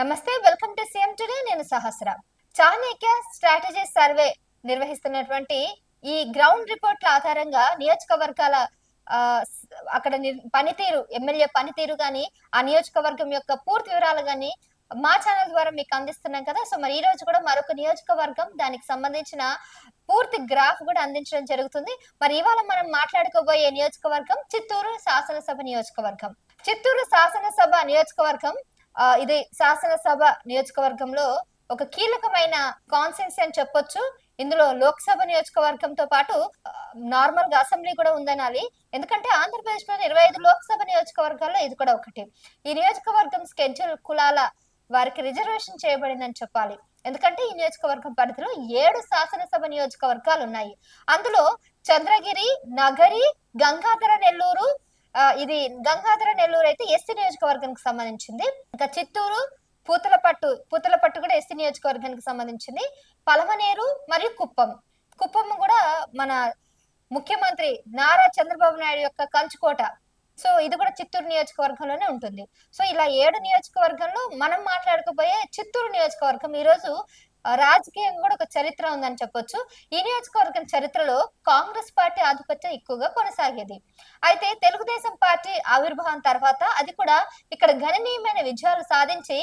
నమస్తే welcome to CM today. నేను సహస్ర. Chanakya strategy survey నిర్వహిస్తున్నటువంటి ఈ గ్రౌండ్ రిపోర్ట్ల ఆధారంగా నియోజకవర్గాల అక్కడ పనితీరు ఎమ్మెల్యే పనితీరు కానీ ఆ నియోజకవర్గం యొక్క పూర్తి వివరాలు కానీ మా ఛానల్ ద్వారా మీకు అందిస్తున్నాం కదా. సో మరి ఈ రోజు కూడా మరొక నియోజకవర్గం దానికి సంబంధించిన పూర్తి గ్రాఫ్ కూడా అందించడం జరుగుతుంది. మరి ఇవాళ మనం మాట్లాడుకోబోయే నియోజకవర్గం చిత్తూరు శాసనసభ నియోజకవర్గం. చిత్తూరు శాసనసభ నియోజకవర్గం ఇది శాసనసభ నియోజకవర్గంలో ఒక కీలకమైన కాన్సెన్స్ అని చెప్పొచ్చు. ఇందులో లోక్సభ నియోజకవర్గంతో పాటు నార్మల్గా అసెంబ్లీ కూడా ఉందనాలి. ఎందుకంటే ఆంధ్రప్రదేశ్లో ఇరవై ఐదు లోక్సభ నియోజకవర్గాల్లో ఇది కూడా ఒకటి. ఈ నియోజకవర్గం స్కెడ్యూల్ కులాల వారికి రిజర్వేషన్ చేయబడిందని చెప్పాలి. ఎందుకంటే ఈ నియోజకవర్గం పరిధిలో ఏడు శాసనసభ నియోజకవర్గాలు ఉన్నాయి. అందులో చంద్రగిరి నగరి గంగాధర నెల్లూరు ఇది గంగాధర నెల్లూరు అయితే ఎస్సీ నియోజకవర్గానికి సంబంధించింది. ఇంకా చిత్తూరు పూతలపట్టు పూతలపట్టు కూడా ఎస్సీ నియోజకవర్గానికి సంబంధించింది. పలమనేరు మరియు కుప్పం. కుప్పం కూడా మన ముఖ్యమంత్రి నారా చంద్రబాబు నాయుడు యొక్క కంచుకోట. సో ఇది కూడా చిత్తూరు నియోజకవర్గంలోనే ఉంటుంది. సో ఇలా ఏడు నియోజకవర్గంలో మనం మాట్లాడుకోబోయే చిత్తూరు నియోజకవర్గం ఈరోజు రాజకీయంగా కూడా ఒక చరిత్ర ఉందని చెప్పొచ్చు. ఈ నియోజకవర్గం చరిత్రలో కాంగ్రెస్ పార్టీ ఆధిపత్యం ఎక్కువగా కొనసాగేది. అయితే తెలుగుదేశం పార్టీ ఆవిర్భావం తర్వాత అది కూడా ఇక్కడ గణనీయమైన విజయాలు సాధించి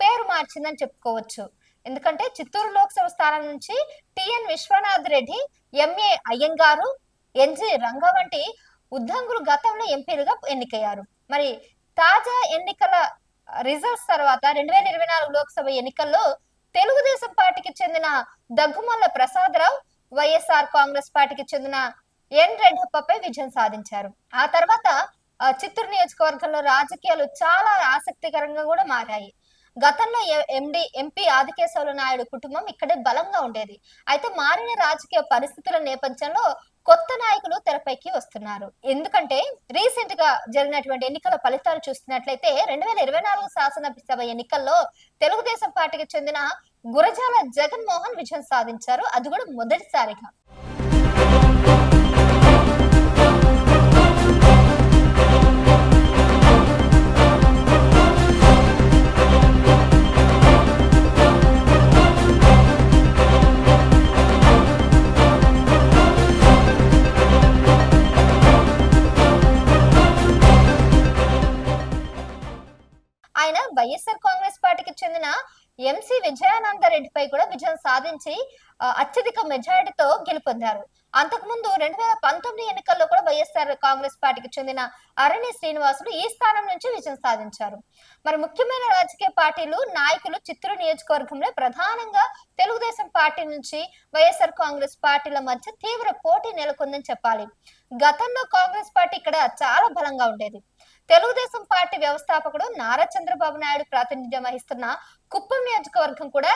పేరు మార్చిందని చెప్పుకోవచ్చు. ఎందుకంటే చిత్తూరు లోక్సభ స్థానం నుంచి T N Vishwanath Reddy M A Ayyangar N G Ranga వంటి ఉద్దంగులు గతంలో ఎంపీలుగా ఎన్నికయ్యారు. మరి తాజా ఎన్నికల రిజల్ట్స్ తర్వాత రెండు వేల ఇరవై నాలుగు లోక్సభ ఎన్నికల్లో తెలుగుదేశం పార్టీకి చెందిన దగ్గుమల్ల ప్రసాదరావు వైఎస్ఆర్ కాంగ్రెస్ పార్టీకి చెందిన ఎన్ రెడ్డప్పపై విజయం సాధించారు. ఆ తర్వాత చిత్తూరు నియోజకవర్గంలో రాజకీయాలు చాలా ఆసక్తికరంగా కూడా మారాయి. గతంలో ఎండి ఎంపీ ఆదికేశవుల నాయుడు కుటుంబం ఇక్కడే బలంగా ఉండేది. అయితే మారిన రాజకీయ పరిస్థితుల నేపథ్యంలో కొత్త నాయకులు తెరపైకి వస్తున్నారు. ఎందుకంటే రీసెంట్గా జరిగినటువంటి ఎన్నికల ఫలితాలు చూస్తున్నట్లయితే రెండు వేల ఇరవై నాలుగు శాసనసభ ఎన్నికల్లో తెలుగుదేశం పార్టీకి చెందిన గురజాల జగన్మోహన్ విజయం సాధించారు. అది కూడా మొదటిసారిగా. ఆయన వైఎస్ఆర్ కాంగ్రెస్ పార్టీకి చెందిన ఎంసీ విజయానంద రెడ్డిపై కూడా విజయం సాధించి అత్యధిక మెజారిటీతో గెలుపొందారు. అంతకుముందు రెండు వేల పంతొమ్మిది ఎన్నికల్లో కూడా వైఎస్ఆర్ కాంగ్రెస్ పార్టీకి చెందిన అరణ్య శ్రీనివాసులు ఈ స్థానం నుంచి విజయం సాధించారు. మరి ముఖ్యమైన రాజకీయ పార్టీలు నాయకులు చిత్తూరు నియోజకవర్గంలో ప్రధానంగా తెలుగుదేశం పార్టీ నుంచి వైఎస్ఆర్ కాంగ్రెస్ పార్టీల మధ్య తీవ్ర పోటీ నెలకొందని చెప్పాలి. గతంలో కాంగ్రెస్ పార్టీ ఇక్కడ చాలా బలంగా ఉండేది. తెలుగుదేశం పార్టీ వ్యవస్థాపకుడు నారా చంద్రబాబు నాయుడు ప్రాతినిధ్యం వహిస్తున్న కుప్పం నియోజకవర్గం కూడా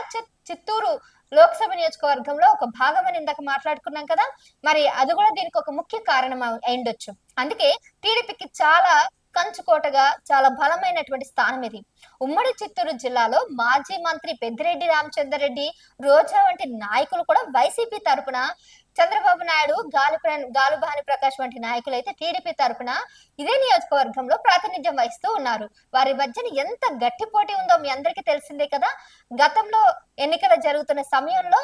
చిత్తూరు లోక్సభ నియోజకవర్గంలో ఒక భాగమని ఇందాక మాట్లాడుకున్నాం కదా. మరి అది కూడా దీనికి ఒక ముఖ్య కారణం అయిండొచ్చు. అందుకే టీడీపీకి చాలా కంచుకోటగా చాలా బలమైనటువంటి స్థానం ఇది. ఉమ్మడి చిత్తూరు జిల్లాలో మాజీ మంత్రి పెద్దిరెడ్డి రామచంద్రరెడ్డి రోజా వంటి నాయకులు కూడా వైసీపీ తరపున చంద్రబాబు నాయుడు గాలి గాలుబాని ప్రకాష్ వంటి నాయకులు అయితే టీడీపీ తరఫున ఇదే నియోజకవర్గంలో ప్రాతినిధ్యం వహిస్తూ ఉన్నారు. వారి మధ్యన ఎంత గట్టి పోటీ ఉందో మీ అందరికీ తెలిసిందే కదా. గతంలో ఎన్నికలు జరుగుతున్న సమయంలో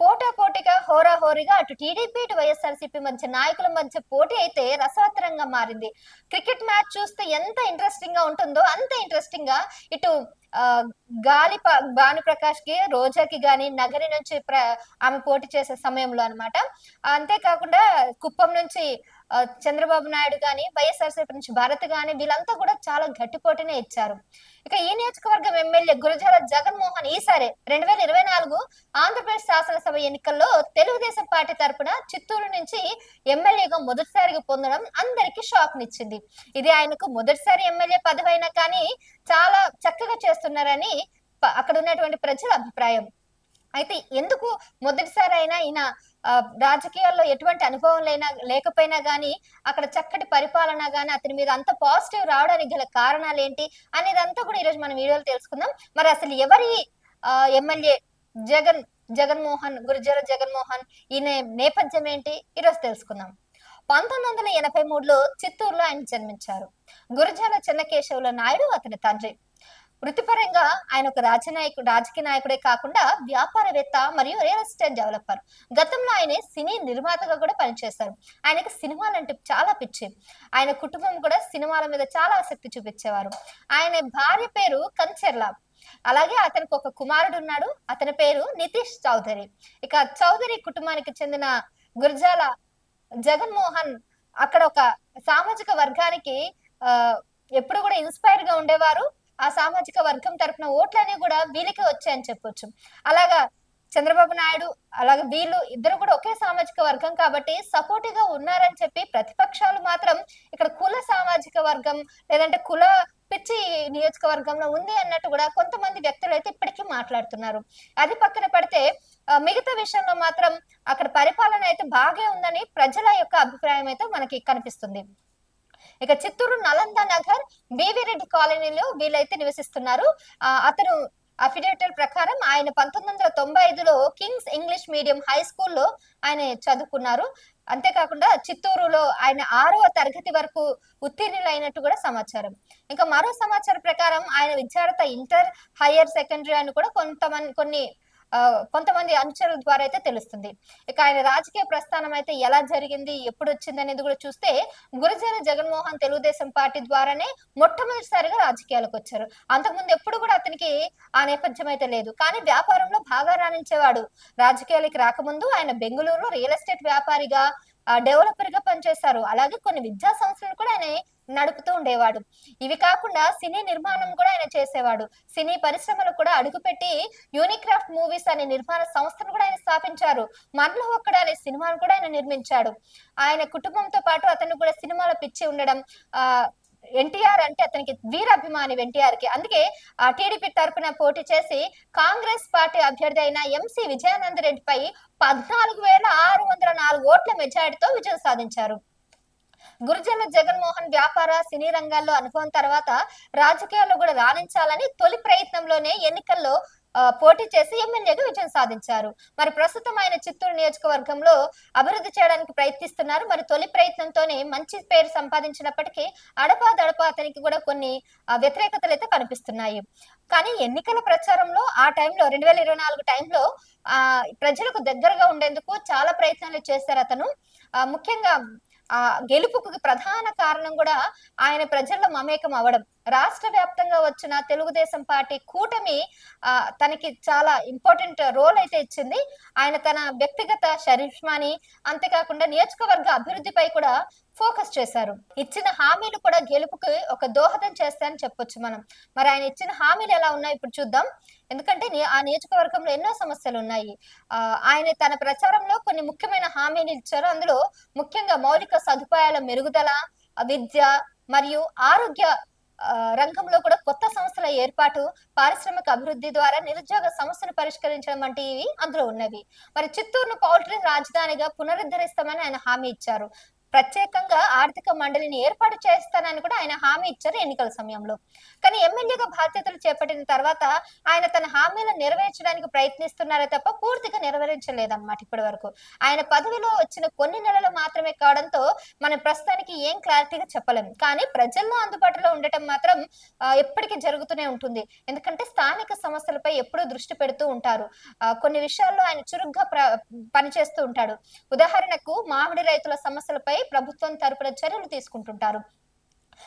పోటా పోటీగా హోరాహోరీగా అటు టీడీపీ ఇటు వైఎస్ఆర్సీపీ మధ్య నాయకుల మధ్య పోటీ అయితే రసవత్తరంగా మారింది. క్రికెట్ మ్యాచ్ చూస్తే ఎంత ఇంట్రెస్టింగ్గా ఉంటుందో అంత ఇంట్రెస్టింగ్గా ఇటు గాలి భాను ప్రకాష్కి రోజాకి గాని నగరి నుంచి ప్ర ఆమె పోటీ చేసే సమయంలో అనమాట అంతేకాకుండా కుప్పం నుంచి చంద్రబాబు నాయుడు కానీ వైఎస్ఆర్సీపీ నుంచి భారత్ కానీ వీళ్ళంతా కూడా చాలా గట్టిపోటునే ఇచ్చారు. ఇక ఈ నియోజకవర్గం ఎమ్మెల్యే గురజాల జగన్మోహన్ ఈసారి రెండు వేల ఇరవై నాలుగు ఆంధ్రప్రదేశ్ శాసనసభ ఎన్నికల్లో తెలుగుదేశం పార్టీ తరపున చిత్తూరు నుంచి ఎమ్మెల్యేగా మొదటిసారిగా పొందడం అందరికీ షాక్ నిచ్చింది ఇది ఆయనకు మొదటిసారి ఎమ్మెల్యే పదవి అయినా కానీ చాలా చక్కగా చేస్తున్నారని అక్కడ ఉన్నటువంటి ప్రజల అభిప్రాయం. అయితే ఎందుకు మొదటిసారి అయినా ఈయన రాజకీయాల్లో ఎటువంటి అనుభవం లేనా లేకపోయినా గానీ అక్కడ చక్కటి పరిపాలన గానీ అతని మీద అంత పాజిటివ్ రావడానికి గల కారణాలు ఏంటి అనేదంతా కూడా ఈరోజు మనం వీడియోలో తెలుసుకుందాం. మరి అసలు ఎవరి ఆ, ఎమ్మెల్యే జగన్ జగన్మోహన్ గురుజాల జగన్మోహన్ ఈయన నేపథ్యం ఏంటి ఈరోజు తెలుసుకుందాం. పంతొమ్మిది వందల ఎనభై మూడులో చిత్తూరులో ఆయన జన్మించారు. గురుజాల చెన్నకేశవుల నాయుడు అతని తండ్రి. వృత్తిపరంగా ఆయన ఒక రాజనాయకుడు రాజకీయ నాయకుడే కాకుండా వ్యాపారవేత్త మరియు రియల్ ఎస్టేట్ డెవలపర్ గతంలో ఆయన సినీ నిర్మాతగా కూడా పనిచేశారు. ఆయనకు సినిమాలంటే చాలా పిచ్చి. ఆయన కుటుంబం కూడా సినిమాల మీద చాలా ఆసక్తి చూపించేవారు. ఆయన భార్య పేరు కంచెర్ల. అలాగే అతనికి ఒక కుమారుడు ఉన్నాడు. అతని పేరు నితీష్ చౌదరి. ఇక చౌదరి కుటుంబానికి చెందిన గుర్జాల జగన్మోహన్ అక్కడ ఒక సామాజిక వర్గానికి ఎప్పుడు కూడా ఇన్స్పైర్గా ఉండేవారు. ఆ సామాజిక వర్గం తరపున ఓట్లన్నీ కూడా వీళ్ళకే వచ్చాయని చెప్పొచ్చు. అలాగా చంద్రబాబు నాయుడు అలాగే వీళ్ళు ఇద్దరు కూడా ఒకే సామాజిక వర్గం కాబట్టి సపోర్టివ్గా ఉన్నారని చెప్పి ప్రతిపక్షాలు మాత్రం ఇక్కడ కుల సామాజిక వర్గం లేదంటే కుల పిచ్చి నియోజకవర్గంలో ఉంది అన్నట్టు కూడా కొంతమంది వ్యక్తులు అయితే ఇప్పటికీ మాట్లాడుతున్నారు. అది పక్కన పెడితే మిగతా విషయంలో మాత్రం అక్కడ పరిపాలన అయితే బాగే ఉందని ప్రజల యొక్క అభిప్రాయం అయితే మనకి కనిపిస్తుంది. ఇక చిత్తూరు నలంద నగర్ బీవీ రెడ్డి కాలనీలో వీళ్ళైతే నివసిస్తున్నారు. అతను అఫిడేటర్ ప్రకారం ఆయన పంతొమ్మిది వందల తొంభై ఐదులో కింగ్స్ ఇంగ్లీష్ మీడియం హై స్కూల్లో ఆయన చదువుకున్నారు. అంతేకాకుండా చిత్తూరులో ఆయన ఆరవ తరగతి వరకు ఉత్తీర్ణులైనట్టు కూడా సమాచారం. ఇంకా మరో సమాచారం ప్రకారం ఆయన విద్యార్థి ఇంటర్ హయ్యర్ సెకండరీ అని కూడా కొంతమంది కొన్ని కొంతమంది అనుచరుల ద్వారా అయితే తెలుస్తుంది. ఇక ఆయన రాజకీయ ప్రస్థానం అయితే ఎలా జరిగింది ఎప్పుడు వచ్చింది అనేది కూడా చూస్తే గురజాల జగన్మోహన్ తెలుగుదేశం పార్టీ ద్వారానే మొట్టమొదటిసారిగా రాజకీయాలకు వచ్చారు. అంతకుముందు ఎప్పుడు కూడా అతనికి ఆ నేపథ్యం అయితే లేదు. కానీ వ్యాపారంలో బాగా రాణించేవాడు. రాజకీయాలకి రాకముందు ఆయన బెంగళూరులో రియల్ ఎస్టేట్ వ్యాపారిగా డెవలపర్గా పనిచేశారు అలాగే కొన్ని విద్యా సంస్థలు కూడా ఆయన నడుపుతూ ఉండేవాడు. ఇవి కాకుండా సినీ నిర్మాణం కూడా ఆయన చేసేవాడు. సినీ పరిశ్రమలు కూడా అడుగుపెట్టి యూనిక్రాఫ్ట్ మూవీస్ అనే నిర్మాణ సంస్థను కూడా ఆయన స్థాపించారు. మనలో ఒక్కడ అనే సినిమాను కూడా ఆయన నిర్మించాడు. ఆయన కుటుంబంతో పాటు అతను కూడా సినిమాల పిచ్చి ఉండడం ఆ ఎన్టీఆర్ అంటే అతనికి వీరాభిమాని ఎన్టీఆర్కి అందుకే ఆ టీడీపీ తరపున పోటీ చేసి కాంగ్రెస్ పార్టీ అభ్యర్థి అయిన ఎంసీ విజయానంద రెడ్డిపై పద్నాలుగు వేల ఆరు వందల నాలుగు ఓట్ల మెజారిటీతో విజయం సాధించారు. గురుజన జగన్మోహన్ వ్యాపార సినీ రంగాల్లో అనుభవం తర్వాత రాజకీయాల్లో కూడా రాణించాలని తొలి ప్రయత్నంలోనే ఎన్నికల్లో పోటీ చేసి ఎమ్మెల్యేగా విజయం సాధించారు. మరి ప్రస్తుతం ఆయన చిత్తూరు నియోజకవర్గంలో అభివృద్ధి చేయడానికి ప్రయత్నిస్తున్నారు. మరి తొలి ప్రయత్నంతోనే మంచి పేరు సంపాదించినప్పటికీ అడపా దడపా అతనికి కూడా కొన్ని వ్యతిరేకతలు అయితే కనిపిస్తున్నాయి. కానీ ఎన్నికల ప్రచారంలో ఆ టైంలో రెండు వేల ఇరవై నాలుగు టైంలో ఆ ప్రజలకు దగ్గరగా ఉండేందుకు చాలా ప్రయత్నాలు చేశారు అతను. ముఖ్యంగా ఆ గెలుపుకు ప్రధాన కారణం కూడా ఆయన ప్రజల్లో మమేకం అవ్వడం. రాష్ట్ర వ్యాప్తంగా వచ్చిన తెలుగుదేశం పార్టీ కూటమి ఆ తనకి చాలా ఇంపార్టెంట్ రోల్ అయితే ఇచ్చింది. ఆయన తన వ్యక్తిగత షరీఫ్మాని అంతేకాకుండా నియోజకవర్గ అభివృద్ధిపై కూడా ఫోకస్ చేశారు. ఇచ్చిన హామీలు కూడా గెలుపుకి ఒక దోహదం చేస్తాయని చెప్పొచ్చు మనం. మరి ఆయన ఇచ్చిన హామీలు ఎలా ఉన్నాయి ఇప్పుడు చూద్దాం. ఎందుకంటే ఆ నియోజకవర్గంలో ఎన్నో సమస్యలు ఉన్నాయి ఆ ఆయన తన ప్రచారంలో కొన్ని ముఖ్యమైన హామీలు ఇచ్చారు. అందులో ముఖ్యంగా మౌలిక సదుపాయాల మెరుగుదల విద్య మరియు ఆరోగ్య రంగంలో కూడా కొత్త సంస్థల ఏర్పాటు పారిశ్రామిక అభివృద్ధి ద్వారా నిరుద్యోగ సమస్యను పరిష్కరించడం వంటివి అందులో ఉన్నవి. మరి చిత్తూరును పౌల్ట్రీ రాజధానిగా పునరుద్ధరిస్తామని ఆయన హామీ ఇచ్చారు. ప్రత్యేకంగా ఆర్థిక మండలిని ఏర్పాటు చేస్తానని కూడా ఆయన హామీ ఇచ్చారు ఎన్నికల సమయంలో. కానీ ఎమ్మెల్యేగా బాధ్యతలు చేపట్టిన తర్వాత ఆయన తన హామీలను నెరవేర్చడానికి ప్రయత్నిస్తున్నారే తప్ప పూర్తిగా నెరవేర్చలేదన్నమాట ఇప్పటి వరకు. ఆయన పదవిలో వచ్చిన కొన్ని నెలలు మాత్రమే కావడంతో మనం ప్రస్తుతానికి ఏం క్లారిటీగా చెప్పలేం. కానీ ప్రజల్లో అందుబాటులో ఉండటం మాత్రం ఎప్పటికీ జరుగుతూనే ఉంటుంది. ఎందుకంటే స్థానిక సమస్యలపై ఎప్పుడూ దృష్టి పెడుతూ ఉంటారు. కొన్ని విషయాల్లో ఆయన చురుగ్గా ప్ర పనిచేస్తూ ఉంటాడు. ఉదాహరణకు మామిడి రైతుల సమస్యలపై ప్రభుత్వం తరపున చర్యలు తీసుకుంటుంటారు.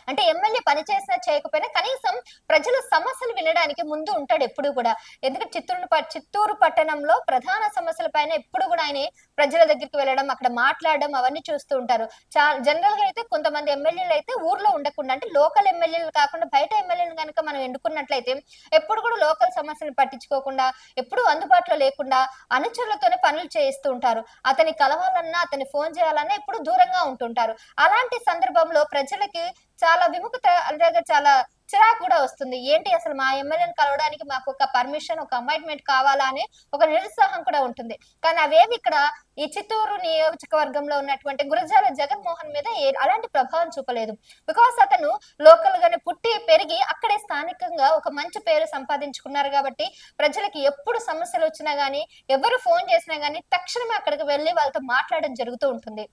అంటే ఎమ్మెల్యే పని చేసినా చేయకపోయినా కనీసం ప్రజల సమస్యలు వినడానికి ముందు ఉంటాడు ఎప్పుడు కూడా. ఎందుకంటే చిత్తూరు చిత్తూరు పట్టణంలో ప్రధాన సమస్యల పైన ఎప్పుడు కూడా ఆయన ప్రజల దగ్గరికి వెళ్ళడం అక్కడ మాట్లాడడం అవన్నీ చూస్తూ ఉంటారు. చా జనరల్గా అయితే కొంతమంది ఎమ్మెల్యేలు అయితే ఊర్లో ఉండకుండా అంటే లోకల్ ఎమ్మెల్యేలు కాకుండా బయట ఎమ్మెల్యేలు కనుక మనం ఎన్నుకున్నట్లయితే ఎప్పుడు కూడా లోకల్ సమస్యలు పట్టించుకోకుండా ఎప్పుడు అందుబాటులో లేకుండా అనుచరులతోనే పనులు చేయిస్తూ ఉంటారు. అతని కలవాలన్నా అతని ఫోన్ చేయాలన్నా ఎప్పుడు దూరంగా ఉంటుంటారు. అలాంటి సందర్భంలో ప్రజలకి చాలా విముఖత అలాగే చాలా చిరాకు కూడా వస్తుంది. ఏంటి అసలు మా ఎమ్మెల్యేని కలవడానికి మాకు ఒక పర్మిషన్ ఒక అపాయింట్మెంట్ కావాలా అని ఒక నిరుత్సాహం కూడా ఉంటుంది. కానీ అవేవి ఇక్కడ ఈ చిత్తూరు నియోజకవర్గంలో ఉన్నటువంటి గురజాల జగన్మోహన్ మీద ఏ- అలాంటి ప్రభావం చూపలేదు. బికాస్ అతను లోకల్ గానే పుట్టి పెరిగి అక్కడే స్థానికంగా ఒక మంచి పేరు సంపాదించుకున్నారు కాబట్టి ప్రజలకి ఎప్పుడు సమస్యలు వచ్చినా గానీ ఎవరు ఫోన్ చేసినా గానీ తక్షణమే అక్కడికి వెళ్ళి వాళ్ళతో మాట్లాడడం జరుగుతూ ఉంటుంది.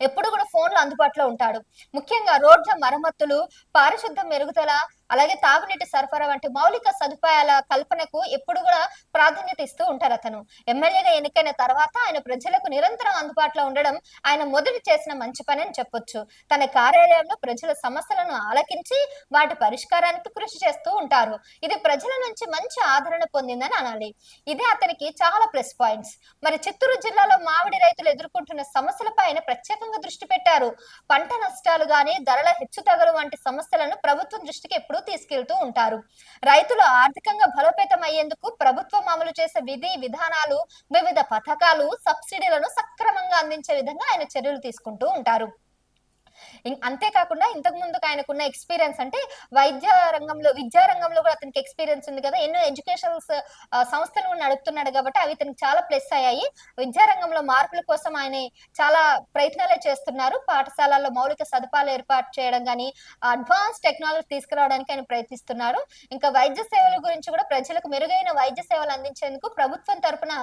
ఎప్పుడు కూడా ఫోన్లు అందుబాటులో ఉంటాడు. ముఖ్యంగా రోడ్ల మరమ్మతులు పారిశుద్ధ మెరుగుదల అలాగే తాగునీటి సరఫరా వంటి మౌలిక సదుపాయాల కల్పనకు ఎప్పుడు కూడా ప్రాధాన్యత ఇస్తూ ఉంటారు అతను. ఎమ్మెల్యేగా ఎన్నికైన తర్వాత ఆయన ప్రజలకు నిరంతరం అందుబాటులో ఉండడం ఆయన మొదటి చేసిన మంచి పని అని చెప్పొచ్చు. తన కార్యాలయంలో ప్రజల సమస్యలను ఆలకించి వాటి పరిష్కారానికి కృషి చేస్తూ ఉంటారు. ఇది ప్రజల నుంచి మంచి ఆదరణ పొందిందని అనాలి. ఇదే అతనికి చాలా ప్లస్ పాయింట్స్. మరి చిత్తూరు జిల్లాలో మామిడి రైతులు ఎదుర్కొంటున్న సమస్యలపై ఆయన ప్రత్యేకంగా దృష్టి పెట్టారు. పంట నష్టాలు గాని ధరల హెచ్చుతగలు వంటి సమస్యలను ప్రభుత్వం దృష్టికి ఎప్పుడు తీసుకెళ్తూ ఉంటారు. రైతులు ఆర్థికంగా బలోపేతం అయ్యేందుకు ప్రభుత్వం అమలు చేసే విధి విధానాలు వివిధ పథకాలు సబ్సిడీలను సక్రమంగా అందించే విధంగా ఆయన చర్యలు తీసుకుంటూ ఉంటారు. అంతేకాకుండా ఇంతకు ముందుకు ఆయనకున్న ఎక్స్పీరియన్స్ అంటే వైద్య రంగంలో విద్యా రంగంలో కూడా అతనికి ఎక్స్పీరియన్స్ ఉంది కదా. ఎన్నో ఎడ్యుకేషనల్ సంస్థలు కూడా నడుపుతున్నాడు కాబట్టి అవి ఇతనికి చాలా ప్లస్ అయ్యాయి. విద్యా రంగంలో మార్పుల కోసం ఆయన చాలా ప్రయత్నాలే చేస్తున్నారు. పాఠశాలల్లో మౌలిక సదుపాయాలు ఏర్పాటు చేయడం కానీ అడ్వాన్స్ టెక్నాలజీ తీసుకురావడానికి ఆయన ప్రయత్నిస్తున్నారు. ఇంకా వైద్య సేవల గురించి కూడా ప్రజలకు మెరుగైన వైద్య సేవలు అందించేందుకు ప్రభుత్వం తరపున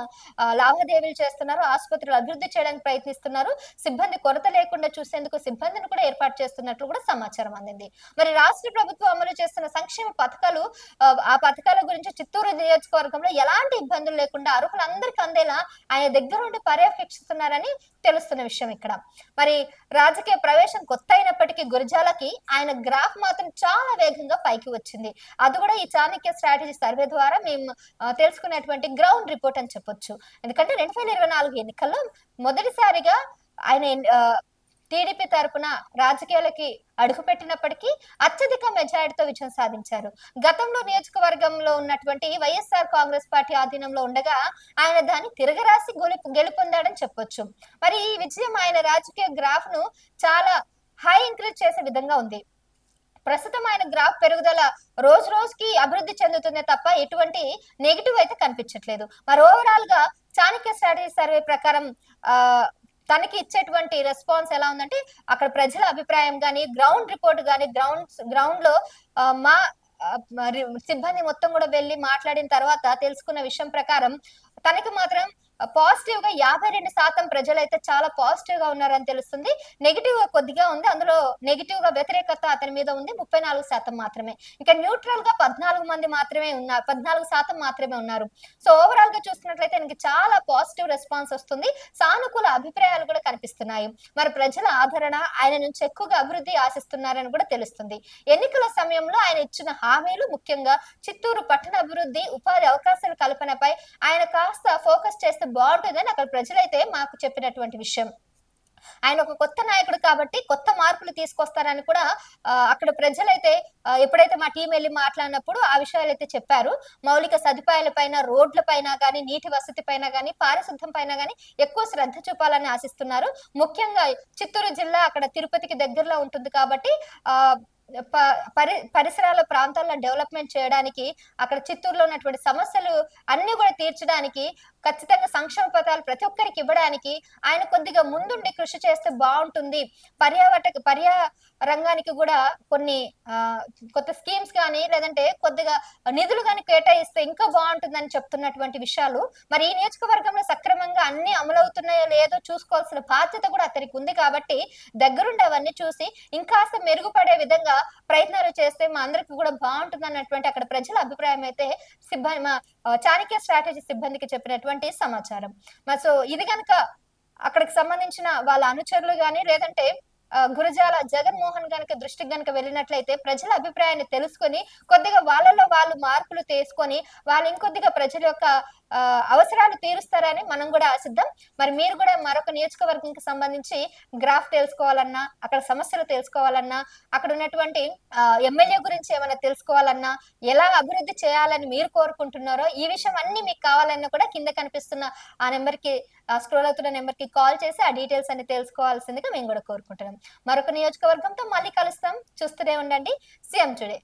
లావాదేవీలు చేస్తున్నారు. ఆసుపత్రులు అభివృద్ధి చేయడానికి ప్రయత్నిస్తున్నారు. సిబ్బంది కొరత లేకుండా చూసేందుకు సిబ్బంది సిబ్బందిని కూడా ఏర్పాటు చేస్తున్నట్లు కూడా సమాచారం అందింది. మరి రాష్ట్ర ప్రభుత్వం అమలు చేస్తున్న సంక్షేమ పథకాలు ఆ, పథకాల గురించి చిత్తూరు నియోజకవర్గంలో ఎలాంటి ఇబ్బందులు లేకుండా అర్హులందరికీ అందేలా ఆయన దగ్గర ఉండి పర్యవేక్షిస్తున్నారని తెలుస్తున్న విషయం ఇక్కడ. మరి రాజకీయ ప్రవేశం కొత్త అయినప్పటికీ గురజాలకి ఆయన గ్రాఫ్ మాత్రం చాలా వేగంగా పైకి వచ్చింది. అది కూడా ఈ చాణక్య స్ట్రాటజీ సర్వే ద్వారా మేము తెలుసుకునేటువంటి తెలుసుకున్నటువంటి గ్రౌండ్ రిపోర్ట్ అని చెప్పొచ్చు. ఎందుకంటే రెండు వేల ఇరవై నాలుగు ఎన్నికల్లో మొదటిసారిగా ఆయన టీడీపీ తరపున రాజకీయాలకి అడుగుపెట్టినప్పటికీ అత్యధిక మెజారిటీతో విజయం సాధించారు. గతంలో నియోజకవర్గంలో ఉన్నటువంటి వైఎస్ఆర్ కాంగ్రెస్ పార్టీ ఆధీనంలో ఉండగా ఆయన దాన్ని తిరగరాసి గెలుపు గెలుపొందాడని చెప్పొచ్చు. మరి ఈ విజయం ఆయన రాజకీయ గ్రాఫ్ను చాలా హై ఇంక్రీజ్ చేసే విధంగా ఉంది. ప్రస్తుతం ఆయన గ్రాఫ్ పెరుగుదల రోజు రోజుకి అభివృద్ధి చెందుతుంది తప్ప ఎటువంటి నెగిటివ్ అయితే కనిపించట్లేదు. మరి ఓవరాల్గా చాణక్య స్ట్రాటజీ సర్వే ప్రకారం ఆ తనకి ఇచ్చేటువంటి రెస్పాన్స్ ఎలా ఉందంటే అక్కడ ప్రజల అభిప్రాయం కానీ గ్రౌండ్ రిపోర్ట్ కానీ గ్రౌండ్ గ్రౌండ్లో మా సిబ్బంది మొత్తం కూడా వెళ్ళి మాట్లాడిన తర్వాత తెలుసుకున్న విషయం ప్రకారం తనకి మాత్రం పాజిటివ్గా యాభై రెండు శాతం ప్రజలైతే చాలా పాజిటివ్గా ఉన్నారని తెలుస్తుంది. నెగిటివ్గా కొద్దిగా ఉంది. అందులో నెగిటివ్గా వ్యతిరేకత అతని మీద ఉంది. ముప్పై నాలుగు శాతం మాత్రమే. ఇంకా న్యూట్రల్గా పద్నాలుగు మంది మాత్రమే ఉన్నారు పద్నాలుగు శాతం మాత్రమే ఉన్నారు. సో ఓవరాల్గా చూస్తున్నట్లయితే ఆయనకి చాలా పాజిటివ్ రెస్పాన్స్ వస్తుంది. సానుకూల అభిప్రాయాలు కూడా కనిపిస్తున్నాయి. మరి ప్రజల ఆదరణ ఆయన నుంచి ఎక్కువగా అభివృద్ధి ఆశిస్తున్నారని కూడా తెలుస్తుంది. ఎన్నికల సమయంలో ఆయన ఇచ్చిన హామీలు ముఖ్యంగా చిత్తూరు పట్టణ అభివృద్ధి ఉపాధి అవకాశాల కల్పనపై ఆయన కాస్త ఫోకస్ చేస్తే బాగుంటుందని అక్కడ ప్రజలైతే మాకు చెప్పినటువంటి విషయం. ఆయన ఒక కొత్త నాయకుడు కాబట్టి కొత్త మార్పులు తీసుకొస్తారని కూడా అక్కడ ప్రజలైతే ఎప్పుడైతే మా టీం వెళ్ళి మాట్లాడినప్పుడు ఆ విషయాలు అయితే చెప్పారు. మౌలిక సదుపాయాల పైన రోడ్ల పైన కానీ నీటి వసతి పైన కానీ పారిశుద్ధం పైన కానీ ఎక్కువ శ్రద్ధ చూపాలని ఆశిస్తున్నారు. ముఖ్యంగా చిత్తూరు జిల్లా అక్కడ తిరుపతికి దగ్గరలో ఉంటుంది కాబట్టి ఆ పరి పరిసరాల ప్రాంతాల్లో డెవలప్మెంట్ చేయడానికి అక్కడ చిత్తూరులో ఉన్నటువంటి సమస్యలు అన్ని కూడా తీర్చడానికి ఖచ్చితంగా సంక్షేమ పథకాలు ప్రతి ఒక్కరికి ఇవ్వడానికి ఆయన కొద్దిగా ముందుండి కృషి చేస్తే బాగుంటుంది. పర్యావటక పర్యా రంగానికి కూడా కొన్ని కొత్త స్కీమ్స్ కానీ లేదంటే కొద్దిగా నిధులు కానీ కేటాయిస్తే ఇంకా బాగుంటుందని చెప్తున్నటువంటి విషయాలు. మరి ఈ నియోజకవర్గంలో సక్రమంగా అన్ని అమలవుతున్నాయో లేదో చూసుకోవాల్సిన బాధ్యత కూడా అతనికి ఉంది కాబట్టి దగ్గరుండి అవన్నీ చూసి ఇంకాస్త మెరుగుపడే విధంగా ప్రయత్నాలు చేస్తే మా అందరికి కూడా బాగుంటుంది అన్నటువంటి అక్కడ ప్రజల అభిప్రాయం అయితే సిబ్బంది మా చాణక్య స్ట్రాటజీ సిబ్బందికి చెప్పినటువంటి సమాచారం. మరి సో ఇది కనుక అక్కడికి సంబంధించిన వాళ్ళ అనుచరులు కానీ లేదంటే ఆ, గురజాల జగన్మోహన్ గనక దృష్టికి గనక వెళ్ళినట్లయితే ప్రజల అభిప్రాయాన్ని తెలుసుకొని కొద్దిగా వాళ్ళలో వాళ్ళు మార్పులు తీసుకొని వాళ్ళు ఇంకొద్దిగా ప్రజల యొక్క అవసరాలు తీరుస్తారని మనం కూడా ఆశిద్దాం. మరి మీరు కూడా మరొక నియోజకవర్గంకి సంబంధించి గ్రాఫ్ తెలుసుకోవాలన్నా అక్కడ సమస్యలు తెలుసుకోవాలన్నా అక్కడ ఉన్నటువంటి ఎమ్మెల్యే గురించి ఏమైనా తెలుసుకోవాలన్నా ఎలా అభివృద్ధి చేయాలని మీరు కోరుకుంటున్నారో ఈ విషయం అన్ని మీకు కావాలన్నా కూడా కింద కనిపిస్తున్న ఆ నెంబర్కి స్క్రోల్ అవుతున్న నెంబర్కి కాల్ చేసి ఆ డీటెయిల్స్ అన్ని తెలుసుకోవాల్సిందిగా మేము కూడా కోరుకుంటున్నాం. మరొక నియోజకవర్గంతో మళ్ళీ కలుస్తాం. చూస్తూనే ఉండండి. CM today.